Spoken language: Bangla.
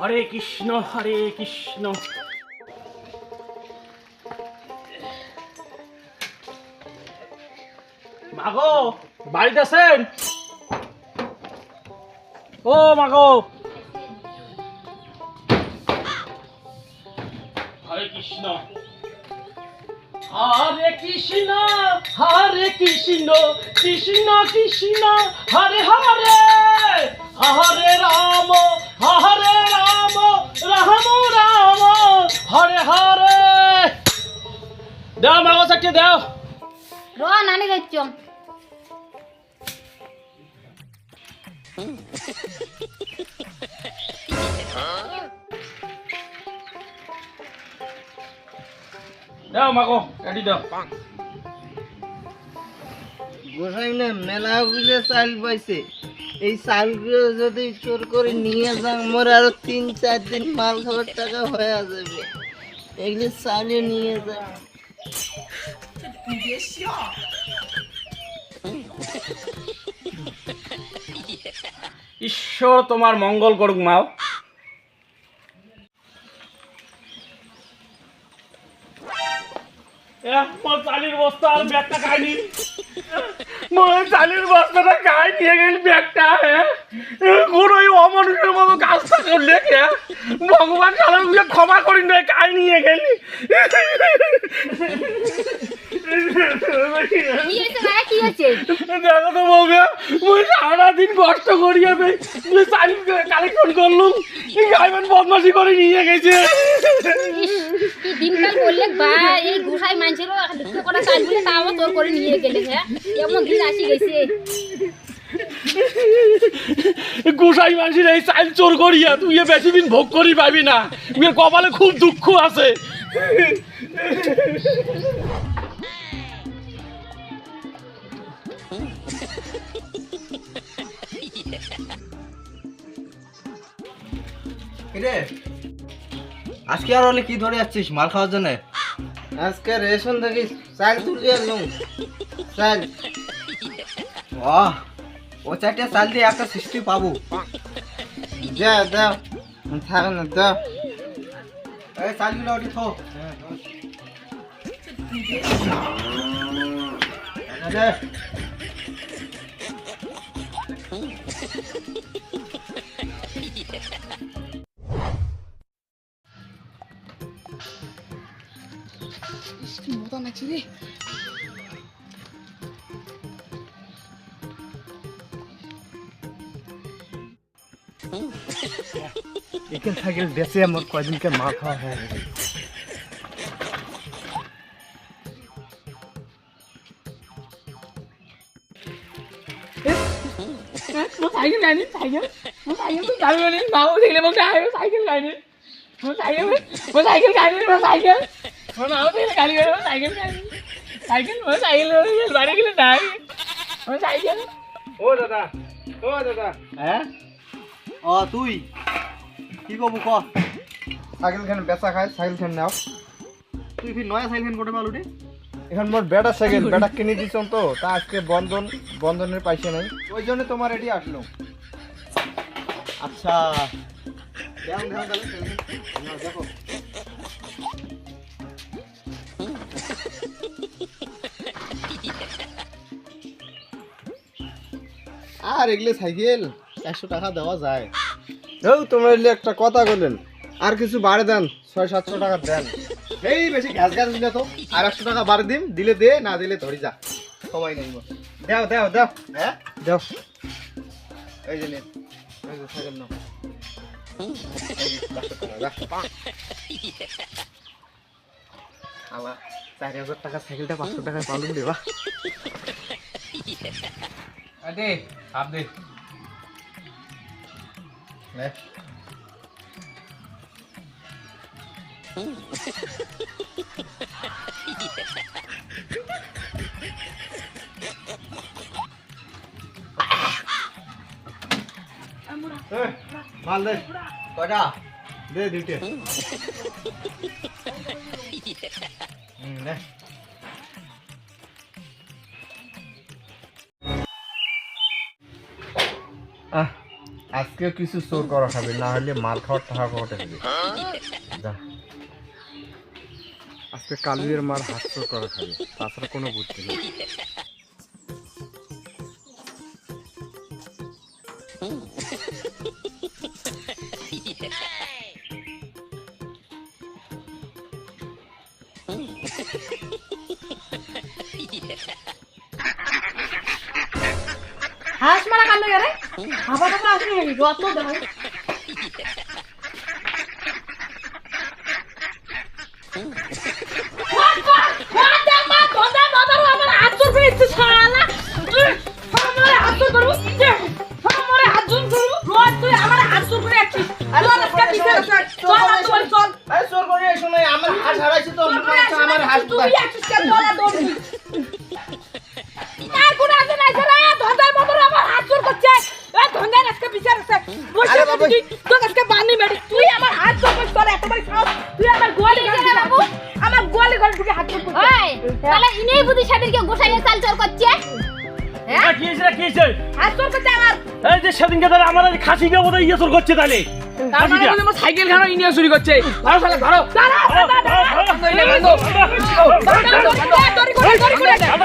হরে কৃষ্ণ হরে কৃষ্ণ। মাগো, বাড়িতে আছেন? ও মাগো। হরে কৃষ্ণ। হরে কৃষ্ণ হরে কৃষ্ণ কৃষ্ণ কৃষ্ণ, হরে হরে। হরে রাম হরে রাম। রাম রাম হরে হরে। দাও মাগো সাক্ষী দাও। র নানি যাচ্ছ। দাও মাগো কাটি দাও। গোসাই না মেলাগুলো চাল পাইছে। এই চালগুলো যদি চোর করে নিয়ে যান, মোর আরও তিন, চার দিন মাল খাবার টাকা হয়ে যাবে। এগুলো চালে নিয়ে যান। ঈশ্বর, তোমার মঙ্গল করুক, মাও। আর ব্যাগটা খাইনি। মোর চালির বস্তাটা খাই নিয়ে গেল ব্যাগটা হ্যাঁ? কোন ওই অমানুষের মতো কাজটা করলে ভগবান ক্ষমা করি না খাই নিয়ে গেলি। দেখো তো বউকে মুই সারাদিন কষ্ট মুই চাল কালেকশন করলুম। গাইবেন বদমাসি করে নিয়ে গেছে। কি দিনকাল করলে বা এই গুসাই মানছিল দুঃখ করা কাজ বলে তাও তোর করে নিয়ে গেলে হ্যাঁ এমন দিন আসি গেছে। গোসাই মানুষের এই চাল চোর করিয়া তুই বেশি দিন ভোগ করি পাবি না। তুই কপালে খুব দুঃখ আছে। কিরে? আজকে আর হলে কি ধরে যাচ্ছিস মাল খাওয়ার জন্য? আজকে রেশন থেকে চাল তুলে এলাম চাল বাহ ও চারটে চাল দিয়ে একটা সৃষ্টি পাবো। যা দাও থাক না দাও এই চালগুলো ওটি থো। দে। এখান থেকে বেঁচে আমার কয়দিনকে মা খাওয়া হয়ে সাইকেল লাইনি সাইকেল সাইকেল তো যাবে না বাবু দেখলে বলতে সাইকেল লাইনি সাইকেল সাইকেল গাড়ি সাইকেল বাবু গাড়ি গাড়ি সাইকেল সাইকেল সাইকেল বাড়ি গেলে নাই। সাইকেল ও দাদা ও দাদা। হ্যাঁ? ও তুই? কি কবু ক? সাইকেল খান বেচা খায় সাইকেল খান নাও। তুই ফির নয়া সাইকেল কোটে মালুটি এখন মোর বেটা সাইকেল বেটা কিনে দিছন তো তা আজকে বন্ধন বন্ধনের পয়সা নাই। ওই জন্য তোমার এটি আসলো। আচ্ছা। দেখো। আর এগুলো সাইকেল একশো টাকা দেওয়া যায়। ও তোমরা এলে একটা কথা বললেন আর কিছু বাড়ে দেন ছয় সাতশো টাকা দেন। এই বেশি গ্যাস গ্যাস দিলে তো আর একশো টাকা বাড়ে দিন দিলে দে না দিলে ধরি যা। সময় নেই মোর। দেও দেও দেও। হ্যাঁ? দেও। এই যে নিন। সাইকেল নাও। পাঁচশো টাকা, যা। আবার চার হাজার টাকা সাইকেলটা পাঁচশো টাকায় পালুন দেবা দে আপ দে নে। মাল দে। কটা দে দুইটে। আজকে কিছু চোর করা খাবে না হলে মাল খাওয়ার টাকা খাওয়াতে হবে আজকে কালুয়ের মার হাত চোর করা খাবে তাছাড়া কোনো বুদ্ধি নেই। হাস মারা কান্না করে আবার আসবে রত্ন দেখায় তুই আমার হাত জোর করছে। এ তুই? আমার হাত জোর আমার গোয়ালি গলে আমার গোয়ালি গলে ঢুকে হাত জোর করছিস ওই তাহলে ইনেই বুদ্ধি সাদিরকে গোসাইয়ে চাল চোর করছে? হ্যাঁ কি হইছে কি হইছে হাত জোর করছে আমার। সেদিনকে তাহলে আমার আজ খাসিটা বোধহয় ইয়ে চোর করছে তাহলে তার মানে সাইকেল খানো চুরি করছে ধরো শালা ধরো